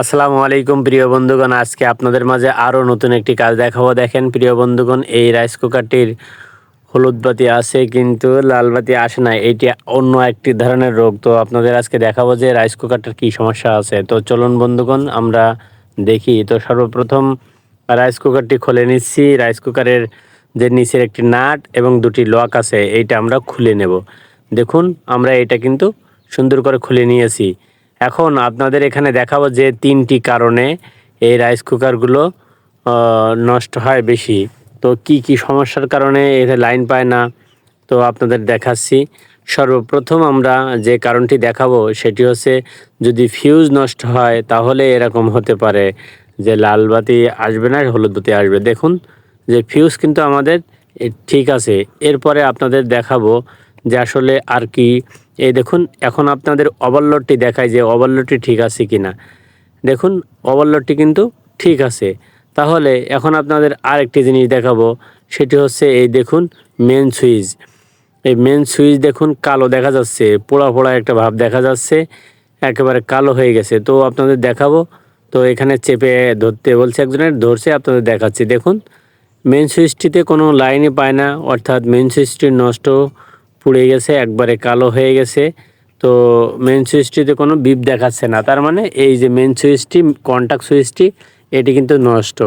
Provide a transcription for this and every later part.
আসসালামু আলাইকুম, প্রিয় বন্ধুগণ। আজকে আপনাদের মাঝে আরও নতুন একটি কাজ দেখাবো। দেখেন, প্রিয় বন্ধুগণ, এই রাইস কুকারটির হলুদ বাতি আসে কিন্তু লাল বাতি আসে না। এটি অন্য একটি ধরনের রোগ। তো আপনাদের আজকে দেখাবো যে রাইস কুকারটার কী সমস্যা আছে। তো চলুন, বন্ধুগণ, আমরা দেখি। তো সর্বপ্রথম রাইস কুকারটি খুলে নিচ্ছি। রাইস কুকারের যে নিচের একটি নাট এবং দুটি লক আছে, এইটা আমরা খুলে নেব। দেখুন, আমরা এটা কিন্তু সুন্দর করে খুলে নিয়েছি। এখন আপনাদের এখানে দেখাবো যে তিনটি কারণে এই রাইস কুকারগুলো নষ্ট হয় বেশি। তো কি কি সমস্যার কারণে এতে লাইন পায় না, তো আপনাদের দেখাচ্ছি। সর্বপ্রথম আমরা যে কারণটি দেখাবো সেটি হচ্ছে যদি ফিউজ নষ্ট হয় তাহলে এরকম হতে পারে যে লাল বাতি আসবে না, হলুদ বাতি আসবে। দেখুন যে ফিউজ কিন্তু আমাদের ঠিক আছে। এরপরে আপনাদের দেখাবো যে আসলে আর কি এই দেখুন, এখন আপনাদের ওভারলোডটি দেখায় যে ওভারলোডটি ঠিক আছে কি না দেখুন ওভারলোডটি কিন্তু ঠিক আছে। তাহলে এখন আপনাদের আরেকটি জিনিস দেখাবো, সেটি হচ্ছে এই দেখুন মেন সুইচ এই মেন সুইচ দেখুন, কালো দেখা যাচ্ছে, পোড়া পোড়া একটা ভাব দেখা যাচ্ছে, একেবারে কালো হয়ে গেছে। তো আপনাদের দেখাবো, তো এখানে চেপে ধরতে বলছে একজনের, ধরছে, আপনাদের দেখাচ্ছি। দেখুন মেন সুইচটিতে কোনো লাইনই পায় না, অর্থাৎ মেন সুইচটি নষ্ট পুড়ে গেছে, একবারে কালো হয়ে গেছে। তো মেন সুইচটিতে কোনো বিপ দেখাচ্ছে না। তার মানে এই যে মেন সুইচটি কন্ট্যাক্ট সুইচটি এটি কিন্তু নষ্ট।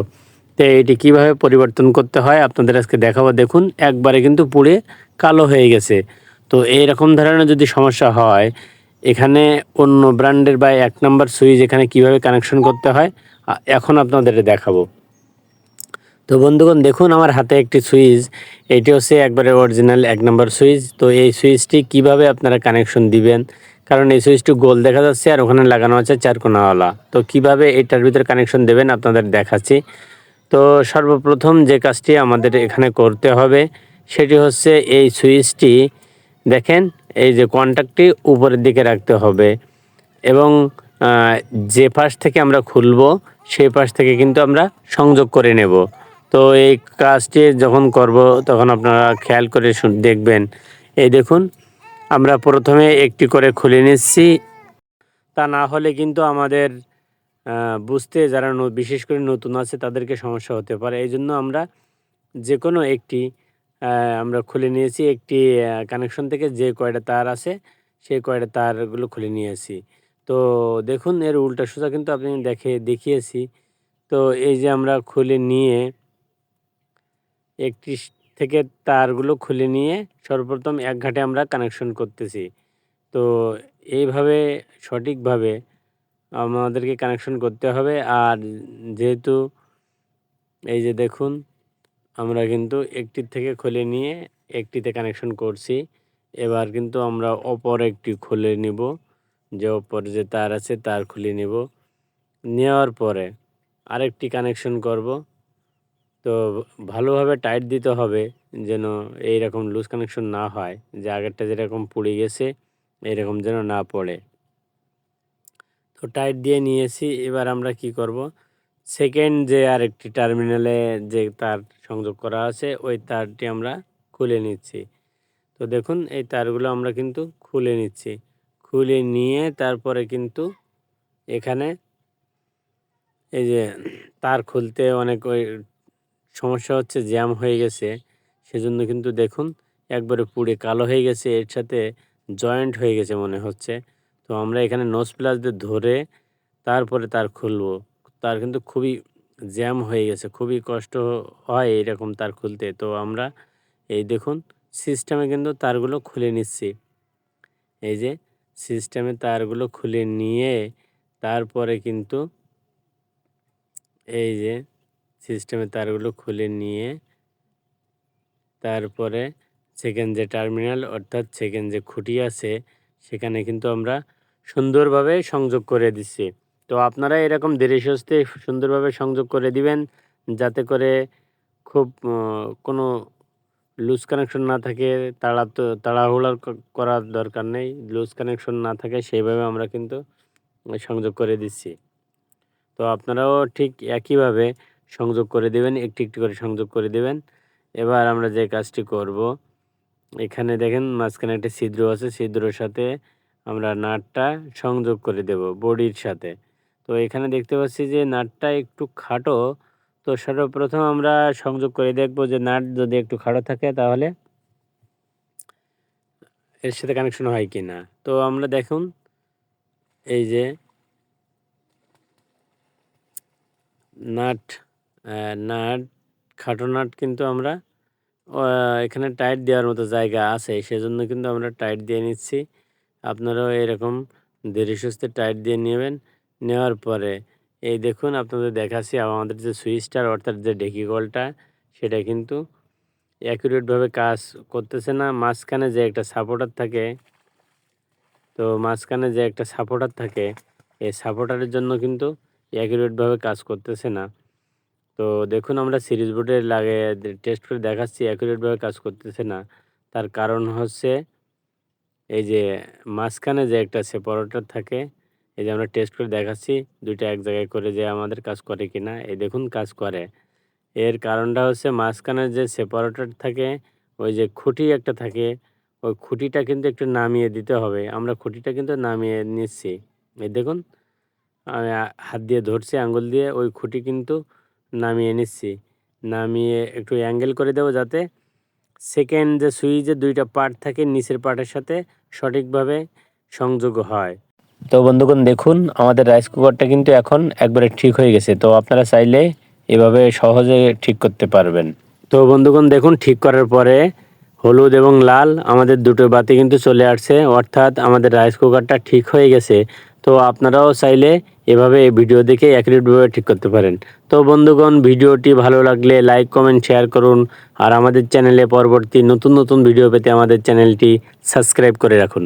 তো এটি কীভাবে পরিবর্তন করতে হয় আপনাদের আজকে দেখাবো। দেখুন, একবারে কিন্তু পুড়ে কালো হয়ে গেছে। তো এই রকম ধরনের যদি সমস্যা হয়, এখানে অন্য ব্র্যান্ডের বা এক নাম্বার সুইচ এখানে কীভাবে কানেকশন করতে হয় এখন আপনাদের দেখাবো। তো বন্ধুগণ, দেখুন আমার হাতে একটি সুইচ। এটি হচ্ছে একবারে অরিজিনাল এক নম্বর সুইচ। তো এই সুইচটি কীভাবে আপনারা কানেকশন দিবেন? কারণ এই সুইচটি গোল দেখা যাচ্ছে আর ওখানে লাগানো আছে চারকোনাওয়ালা। তো কীভাবে এটার ভিতরে কানেকশন দেবেন আপনাদের দেখাচ্ছি। তো সর্বপ্রথম যে কাজটি আমাদের এখানে করতে হবে, সেটি হচ্ছে এই সুইচটি দেখেন, এই যে কন্ট্যাক্টটি উপরের দিকে রাখতে হবে। এবং যে পাশ থেকে আমরা খুলব, সেই পাশ থেকে কিন্তু আমরা সংযোগ করে নেব। তো এই কাজটি যখন করব, তখন আপনারা খেয়াল করে দেখবেন। এই দেখুন, আমরা প্রথমে একটি করে খুলে নিচ্ছি। তা না হলে কিন্তু আমাদের বুঝতে যারা বিশেষ করে নতুন আছে, তাদেরকে সমস্যা হতে পারে। এই জন্য আমরা যে কোনো একটি আমরা খুলে নিয়েছি। একটি কানেকশন থেকে যে কয়টা তার আছে, সেই কয়টা তারগুলো খুলে নিয়েছি। তো দেখুন, এর উল্টা সোজা কিন্তু আপনি দেখে দেখিয়েছি। তো এই যে আমরা খুলে নিয়ে একটি থেকে তারগুলো খুলে নিয়ে সর্বপ্রথম এক ঘাটে আমরা কানেকশন করতেছি। তো এইভাবে সঠিকভাবে আমাদেরকে কানেকশন করতে হবে আর যেহেতু এই যে দেখুন, আমরা কিন্তু একটির থেকে খুলে নিয়ে একটিতে কানেকশন করছি। এবার কিন্তু আমরা অপর একটি খুলে নিব, যে অপর যে তার আছে তার খুলে নিব। নেওয়ার পরে আরেকটি কানেকশন করব। তো ভালোভাবে টাইট দিতে হবে যেন এই রকম লুজ কানেকশন না হয়, যে আগেরটা যেরকম পুড়ে গেছে, এরকম যেন না পড়ে। তো টাইট দিয়ে নিয়েছি, এবার আমরা কি করব? সেকেন্ড যে আরেকটি টার্মিনালে যে তার সংযোগ করা আছে, ওই তারটি আমরা খুলে নিচ্ছি। তো দেখুন, এই তারগুলো আমরা কিন্তু খুলে নিচ্ছি। খুলে নিয়ে তারপরে কিন্তু এখানে এই যে তার খুলতে অনেক ওই সমস্যা হচ্ছে জ্যাম হয়ে গেছে। সেজন্য কিন্তু দেখুন, একবারে পুড়ে কালো হয়ে গেছে, এর সাথে জয়েন্ট হয়ে গেছে মনে হচ্ছে। তো আমরা এখানে নোজ প্লাস দিয়ে ধরে তারপরে তার খুলবো। তার কিন্তু খুবই জ্যাম হয়ে গেছে, খুবই কষ্ট হয় এরকম তার খুলতে। তো আমরা এই দেখুন, সিস্টেমে কিন্তু তারগুলো খুলে নিচ্ছি। এই যে, সিস্টেমে তারগুলো খুলে নিয়ে তারপরে কিন্তু এই যে সিস্টেমে তারগুলো খুলে নিয়ে তারপরে সেকেন্ড যে টার্মিনাল অর্থাৎ সেকেন্ড যে খুঁটি আছে, সেখানে কিন্তু আমরা সুন্দরভাবে সংযোগ করে দিচ্ছি। তো আপনারা এরকম ধীরে সুস্থে সুন্দরভাবে সংযোগ করে দিবেন, যাতে করে খুব কোনো লুজ কানেকশন না থাকে, তাড়া তো তাড়াহুড়া করার দরকার নেই। লুজ কানেকশন না থাকে, সেইভাবে আমরা কিন্তু সংযোগ করে দিচ্ছি। তো আপনারাও ঠিক একইভাবে সংযোগ করে দেবেন, একটি একটি করে সংযোগ করে দেবেন। এবার আমরা যে কাজটি করব, এখানে দেখেন মাঝখানে একটা ছিদ্র আছে, ছিদ্রর সাথে আমরা নাটটা সংযোগ করে দেব বডির সাথে। তো এখানে দেখতে পাচ্ছি যে নাটটা একটু খাটো, তো সর্বপ্রথম আমরা সংযোগ করে দেখব যে নাট যদি একটু খাটো থাকে তাহলে এর সাথে কানেকশন হয় কি না তো আমরা দেখুন, এই যে নাট নাট, খাটো নাট কিন্তু আমরা এখানে টাইট দেওয়ার মতো জায়গা আছে, সেজন্য কিন্তু আমরা টাইট দিয়ে নিচ্ছি। আপনারাও এরকম ধীরে সুস্থে টাইট দিয়ে নেবেন। নেওয়ার পরে, এই দেখুন আপনাদের দেখাচ্ছি আমাদের যে সুইচটার অর্থাৎ যে ঢেকি কলটা, সেটা কিন্তু অ্যাকুরেটভাবে কাজ করতেছে না। মাঝখানে যে একটা সাপোর্টার থাকে, তো মাঝখানে যে একটা সাপোর্টার থাকে, এই সাপোর্টারের জন্য কিন্তু অ্যাকুরেটভাবে কাজ করতেছে না। তো দেখুন আমরা সিরিজ বোর্ডে লাগে টেস্ট করে দেখাচ্ছি অ্যাকুরেটভাবে কাজ করতেছে না। তার কারণ হচ্ছে, এই যে মাঝখানে যে একটা সেপারেটর থাকে, এই যে আমরা টেস্ট করে দেখাচ্ছি, দুইটা এক জায়গায় করে যে আমাদের কাজ করে কি না এই দেখুন কাজ করে। এর কারণটা হচ্ছে মাঝখানে যে সেপারেটর থাকে, ওই যে খুঁটি একটা থাকে, ওই খুঁটিটা কিন্তু একটু নামিয়ে দিতে হবে। আমরা খুঁটিটা কিন্তু নামিয়ে নিচ্ছি। এই দেখুন, আমি হাত দিয়ে ধরছি আঙ্গুল দিয়ে, ওই খুঁটি কিন্তু নামিয়ে নিচ্ছি। নামিয়ে একটু অ্যাঙ্গেল করে দেবো যাতে সেকেন্ড যে সুইচের দুইটা পার্ট থাকে নিচের পার্টের সাথে সঠিকভাবে সংযোগ হয়। তো বন্ধুগণ দেখুন আমাদের রাইস কুকারটা কিন্তু এখন একবারে ঠিক হয়ে গেছে। তো আপনারা চাইলে এভাবে সহজে ঠিক করতে পারবেন। তো বন্ধুগণ দেখুন ঠিক করার পরে হলুদ এবং লাল আমাদের দুটো বাতি কিন্তু চলে আসছে। অর্থাৎ আমাদের রাইস কুকারটা ঠিক হয়ে গেছে। তো আপনারাও চাইলে এভাবে এই ভিডিও দেখে অ্যাকুরেটভাবে ঠিক করতে পারেন। তো বন্ধুগণ, ভিডিওটি ভালো লাগলে লাইক কমেন্ট শেয়ার করুন। আর আমাদের চ্যানেলে পরবর্তী নতুন নতুন ভিডিও পেতে আমাদের চ্যানেলটি সাবস্ক্রাইব করে রাখুন।